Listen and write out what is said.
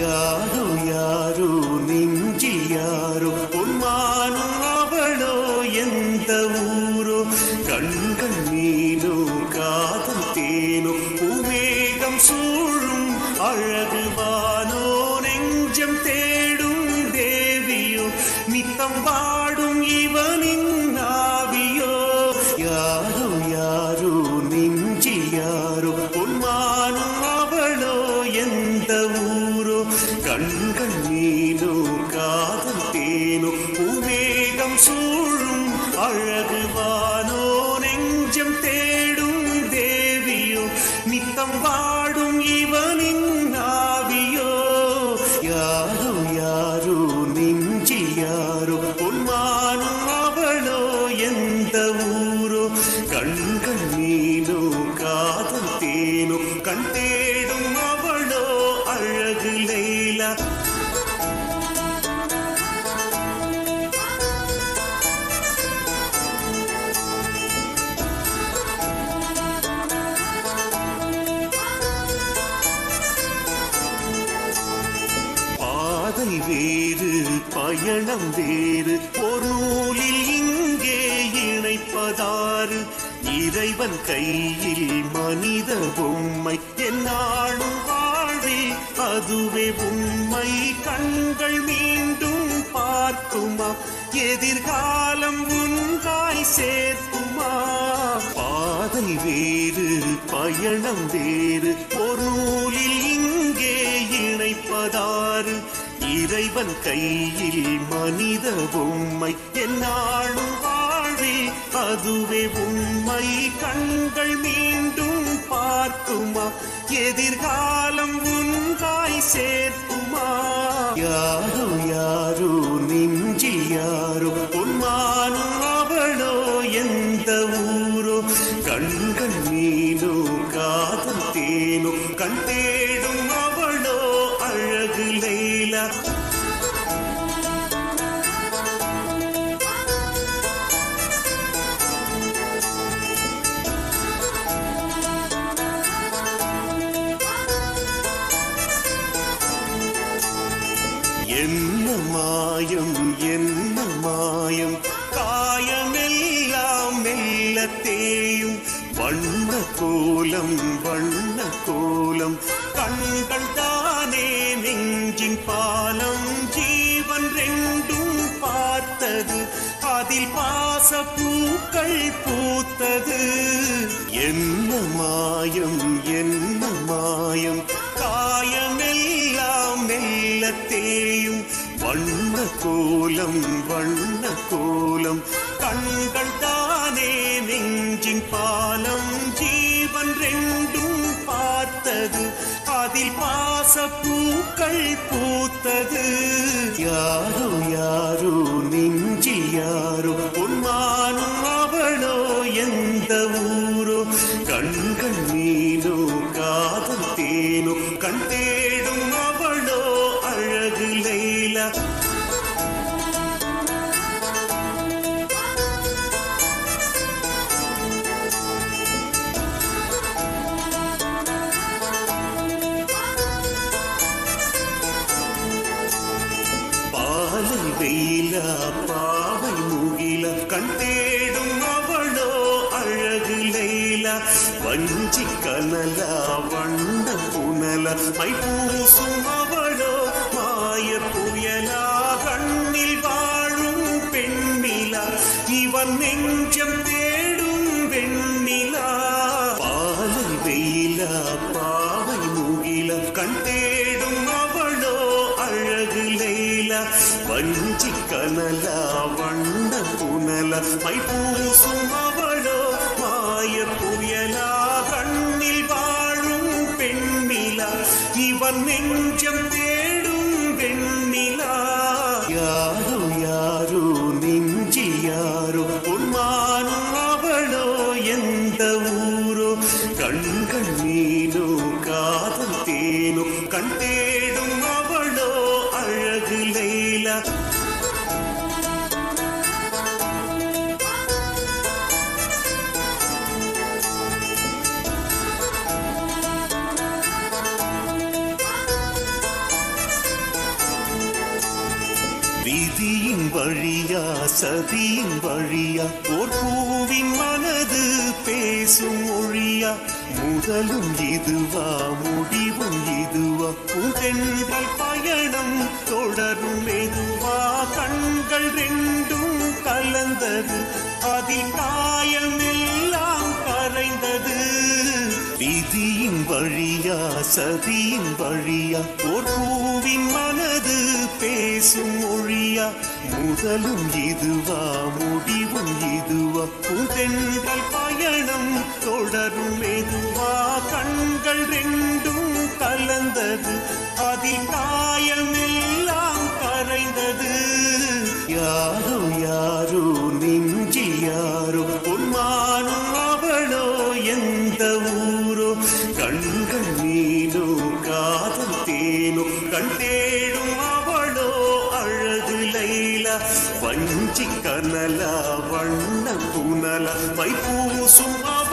ಯಾರು ಯಾರು ನಿಂಜಿ ಯಾರು ಉಮ್ಮಾನು ಅವಳು ಎಂತ ಊರು ಕಣ್ಣ ನೀನು ಕಾದ காதல் தேனும் உமேகம் சூழும் அழகு வானோ? நெஞ்சம் தேடும் தேவியோ? நித்தம் வாடும் இவனின் ஆவியோ? யாரோ யாரோ? நெஞ்சி யாரோ? பொன்மானும் அவளோ? எந்த ஊரோ? கண்கள் நீனோ காதல் தேனோ கண்டே பயணம் வேறு. ஒரு நூலில் இங்கே இணைப்பதாறு. இறைவன் கையில் மனித பொம்மை. என்னாலும் வாழ்வில் அதுவே உண்மை. கண்கள் மீண்டும் பார்க்குமா? எதிர்காலம் உன்காய் சேர்க்குமா? பாதை வேறு பயணம் வேறு. ஒரு நூலில் இணைப்பதாறு இறைவன் கையில் மனித பொம்மை என்னாலும் வாழ்வில் அதுவே உண்மை. கண்கள் மீண்டும் பார்க்குமா? எதிர்காலம் உன்காய் சேர்க்குமா? யாரோ யாரோ நெஞ்சி யாரோ பொன்மானும் அவளோ எந்த ஊரோ? கண்கள் நீனோ காதல் தேனோ கண்டே மாயம் காயமெல்லாம் மெல்ல தேயும். வண்ண கோலம் வண்ண கோலம். கண்கள் தானே நெஞ்சின் பாலம். ஜீவன் ரெண்டும் பார்த்தது. அதில் பாச பூக்கள் பூத்தது. என்ன மாயம் என்ன மாயம். காயமெல்லாம் மெல்ல தேயும். வண்ண கோலம் வண்ண கோலம். கண்கள் தானே நெஞ்சின் பாலம். ஜீவன் ரெண்டும் பார்த்தது. அதில் பாச பூக்கள் பூத்தது. யாரோ யாரோ நெஞ்சி யாரோ பொன்மானும் அவளோ எந்த ஊரோ? கண்கள் நீனோ காதல் தேனோ கண்டே வெயில பாவை முகில கண் தேடும் அவளோ அழகு லைலா. வஞ்சி கனலா வண்ண புனல மை பூசும் அவளோ மாய புயலா கண்ணில் வாழும் பெண்ணிலா. இவன் நெஞ்சம் தேடும் வெண்ணிலா. பாலை வெயில பாவை முகில கண் தேடும் கஞ்சி கனலா வண்ண புனல மை பூசும் அவளோ மாய புயலா கண்ணில் வாழும் பெண்ணிலா இவன் நெஞ்சம் தேடும் பெண்ணிலா. யாரோ யாரோ நெஞ்சி யாரோ பொன்மானும் அவளோ எந்த ஊரோ கண்கள் நீ சதியின் வழியா சதியின் வழியா ஓர் பூவின் மனது பேசும் மொழியா முதலும் இதுவா முடிவும் இதுவா உடென்றல் பயணம் தொடரும் மெதுவா கண்கள் ரெண்டும் கலந்தது அதில் காயமெல்லாம் கரைந்தது. விதியின் வழியா சதியின் வழியா ஓர் பூவின் மனது பேசும் மொழியா. முதலும் இதுவா முடிவும் இதுவா. புதென்றல் பயணம் தொடரும் மெதுவா. கண்கள் ரெண்டும் கலந்தது. அதில் காயமெல்லாம் கரைந்தது. யாரோ யாரோ லைலா வஞ்சி கனலா வண்ண புனலா வைப்பூசும் அவள்